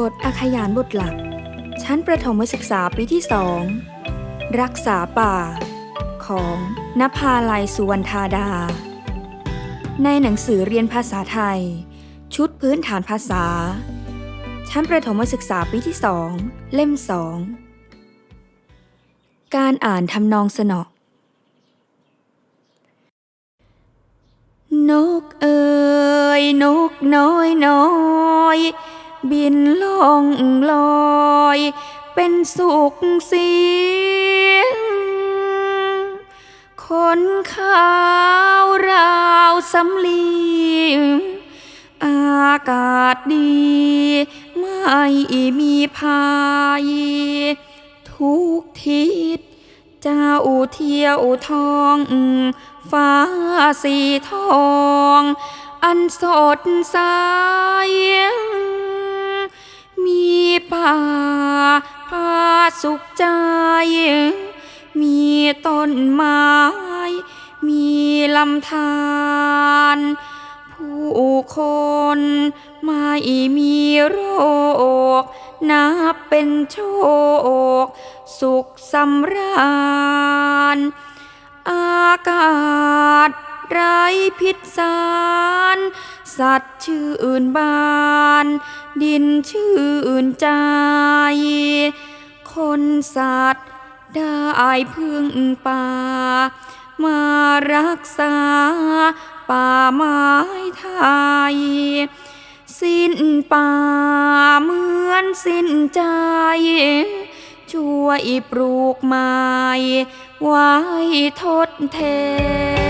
บทอาขยานบทหลัก ชั้นประถมศึกษาปีที่สองรักษาป่า ของนภาลัยสุวรรณธาดา ในหนังสือเรียนภาษาไทย ชุดพื้นฐานภาษา ชั้นประถมศึกษาปีที่สองเล่มสองการอ่านทำนองสนอ นกเอ๋ยนกน้อยน้อย บินล่องลอย เป็นสุขเสียงคนขาวราวสำลีอากาศดี ไม่มีพายทุกทิศเจ้าเที่ยวทอง ฟ้าสีทอง อันสดใสาสุขใจ มีต้นไม้ มีลำธารผู้คนไม่มีโรค นับเป็นโชค สุขสำราญ อากาศไร้พิษสาร สัตว์ชื่นบาน ดินชื่นใจ คนสัตว์ ได้พึ่งป่า มารักษา ป่าไม้ไทย สิ้นป่าเหมือนสิ้นใจ ช่วยปลูกไม้ไว้ทดแทน